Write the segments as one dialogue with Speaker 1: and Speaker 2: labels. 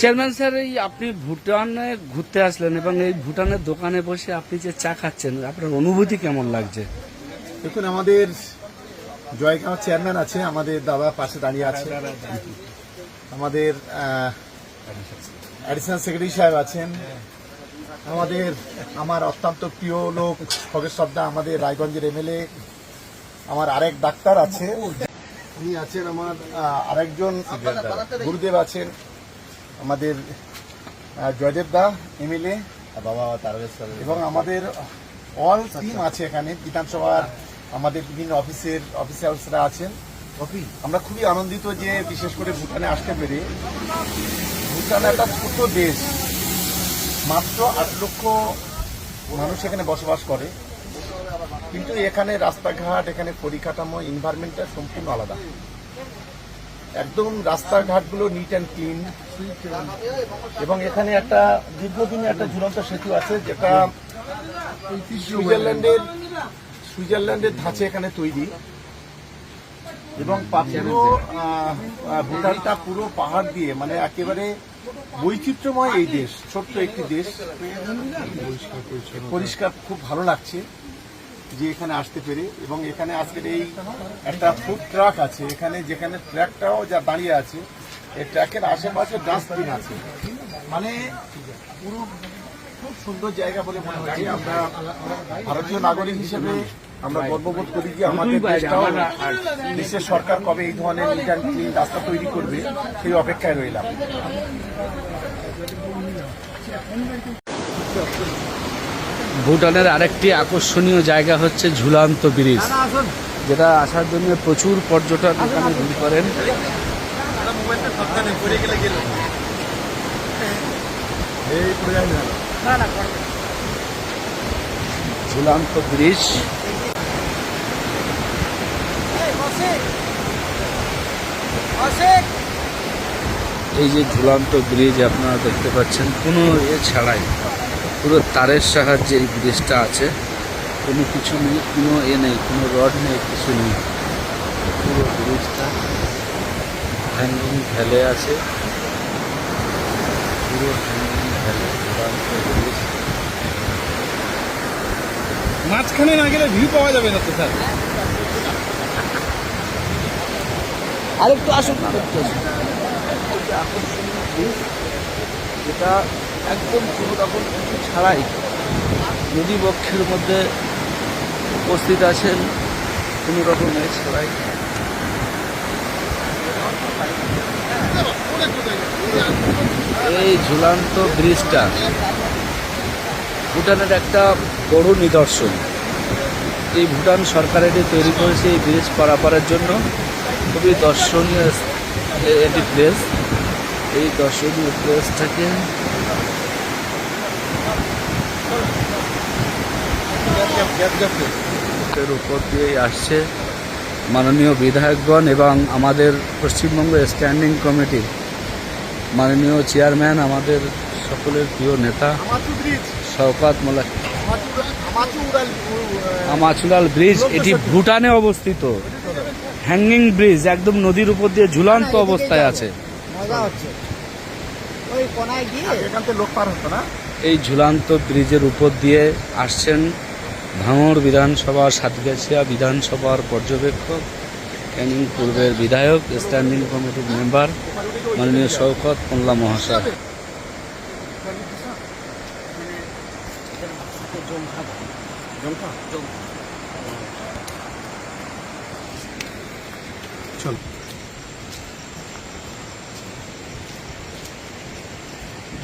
Speaker 1: Chairman sir এই আপনি ভুটানে ঘুরতে আসলেন এবং এই ভুটানের দোকানে বসে আপনি যে চা খাচ্ছেন আপনার অনুভূতি কেমন লাগছে?
Speaker 2: দেখুন আমাদের জয়গাঁও চেয়ারম্যান আছে আমাদের দাদা পাশে দাঁড়িয়ে আছে। আমাদের অ্যাডিশনাল সেক্রেটারি সাহেব আছেন। আমাদের আমার অত্যন্ত প্রিয় লোক খগেশ সর্দা আমাদের রায়গঞ্জের এমএলএ আমার আরেক ডাক্তার আছে। উনি আছেন আমার আরেকজন গুরুদেব আছেন। আমাদের জয়দেব দা এমএলএ বাবা এবং আমাদের অল টিম আছে এখানে বিধানসভার আমাদের বিভিন্ন অফিসের অফিসার্সরা আছেন। আমরা খুবই আনন্দিত যে বিশেষ করে ভুটানে আসতে পেরে ভুটান একটা ছোট দেশ। মাত্র আট লক্ষ মানুষ এখানে বসবাস করে। কিন্তু এখানে রাস্তাঘাট এখানে পরিকাঠামো এনভায়রনমেন্টটা সম্পূর্ণ আলাদা। একদম রাস্তাঘাটগুলো নিট অ্যান্ড ক্লিন এবং এখানে একটা দীর্ঘদিনের একটা ঝুলন্ত সেতু আছে, যেটা সুইজারল্যান্ডের সুইজারল্যান্ডের ধাঁচে এখানে তৈরি। এবং পুরো ভুটানটা পুরো পাহাড় দিয়ে মানে একেবারে বৈচিত্র্যময় এই দেশ, ছোট্ট একটি দেশ। পরিষ্কার, খুব ভালো লাগছে। যে এখানে আসতে পেরে এবং এখানে আজকের এই একটা ফুড ট্রাক আছে। এখানে যেখানে ট্র্যাকটাও যা দাঁড়িয়ে আছে এই ট্র্যাকের আশেপাশে ডাস্টবিন আছে। মানে পুরো খুব সুন্দর জায়গা বলে মনে হচ্ছে। আমরা ভারতীয় নাগরিক হিসেবে আমরা গর্ববোধ করি যে আমাদের দেশটাও দেশের সরকার কবে এই ধরনের নিট অ্যান্ড ক্লিন রাস্তা তৈরি করবে সেই অপেক্ষায় রইলাম।
Speaker 1: ভুটানের আরেকটি আকর্ষণীয় জায়গা হচ্ছে ঝুলান্ত ব্রিজ। যেটা আসার জন্য প্রচুর পর্যটক এখানে ভিড় করেন। ঝুলান্ত ব্রিজ। এই যে ঝুলান্ত ব্রিজ আপনারা দেখতে পাচ্ছেন, কোনো এ ছাড়াই। পুরো তারের সাহায্যে এই ব্রিজটা আছে। কোনো কিছু নেই কোনো এ নেই কোনো রড নেই কিছু নেই। পুরো ব্রিজটা হ্যাঙ্গিং ভ্যালে আছে। পুরো হ্যাঙ্গিং ভ্যালে
Speaker 3: মাঝখানে না গেলে ভিউ পাওয়া যাবে না তো স্যার।
Speaker 1: আরেকটু আসুন আরেকটু আসুন। এটা আকর্ষণীয় যেটা একদম কোনো রকম কিছু ছাড়াই নদী বক্ষের মধ্যে উপস্থিত আছেন কোনো রকমের ছাড়াই। এই ঝুলান্ত ব্রিজটা ভুটানের একটা বড় নিদর্শন। এই ভুটান সরকারেরই তৈরি করেছে এই ব্রিজ পারাপারের জন্য। খুবই দর্শনীয় একটি প্লেস এই দর্শনীয় প্লেসটাকে এর উপর দিয়েই আসছে মাননীয় বিধায়কগণ এবং আমাদের পশ্চিমবঙ্গ স্ট্যান্ডিং কমিটির মাননীয় চেয়ারম্যান আমাদের সকলের প্রিয় নেতা শওকাত মোল্লা। আমাচুলাল ব্রিজ এটি ভুটানে অবস্থিত। হ্যাঙ্গিং ব্রিজ একদম নদীর উপর দিয়ে ঝুলন্ত অবস্থায় আছে।
Speaker 4: মজা হচ্ছে। ওই কোনায় গিয়ে
Speaker 2: এখান থেকে লোক পার হতো না?
Speaker 1: এই ঝুলান্ত ব্রিজের উপর দিয়ে আসছেন ভাঙড় বিধানসভা সাতগাছিয়া বিধানসভার পর্যবেক্ষক ক্যানিং পূর্বের বিধায়ক স্ট্যান্ডিং কমিটির মেম্বার মাননীয় শওকত মোল্লা মহাশয়।
Speaker 2: চল।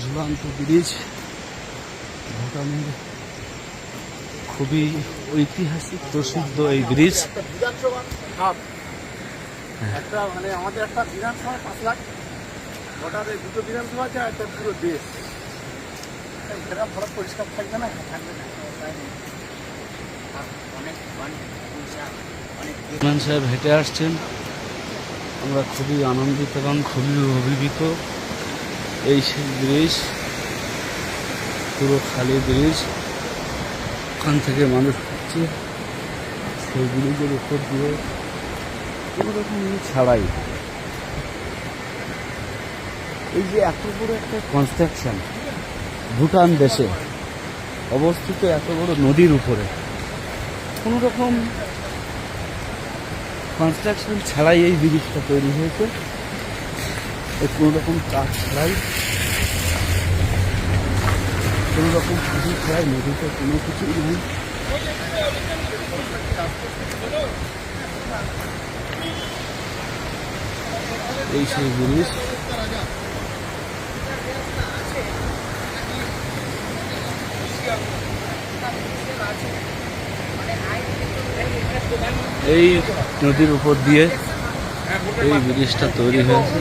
Speaker 1: ঝুলন্ত ব্রিজ ভুটানের খুবই ঐতিহাসিক প্রসিদ্ধ এই ব্রিজ
Speaker 2: হাব একটা মানে আমাদের একটা বিধানসভা পাঁচ লাখ। দুটো বিধানসভা আছে আর একটা পুরো দেশ। পরিষ্কার থাকবে না? থাকবে না।
Speaker 1: চেয়ারম্যান সাহেব হেঁটে আসছেন। আমরা খুবই আনন্দিত এবং খুবই অভিভূত। এই সেই ব্রিজ পুরো খালি ব্রিজ। ওখান থেকে মানুষ হচ্ছে। সেই ব্রিজের উপর দিয়ে কোনো রকম ছাড়াই এই যে এত বড় একটা কনস্ট্রাকশন ভুটান দেশে অবস্থিত এত বড় নদীর উপরে, কোনো রকম কনস্ট্রাকশন ছাড়াই এই ব্রিজটা তৈরি হয়েছে। কোনো রকম কাজ ছাড়াই কোনো রকম কিছু কোনো নেই। এই সেই ব্রিজ এই নদীর উপর দিয়ে এই ব্রিজটা তৈরি হয়েছে।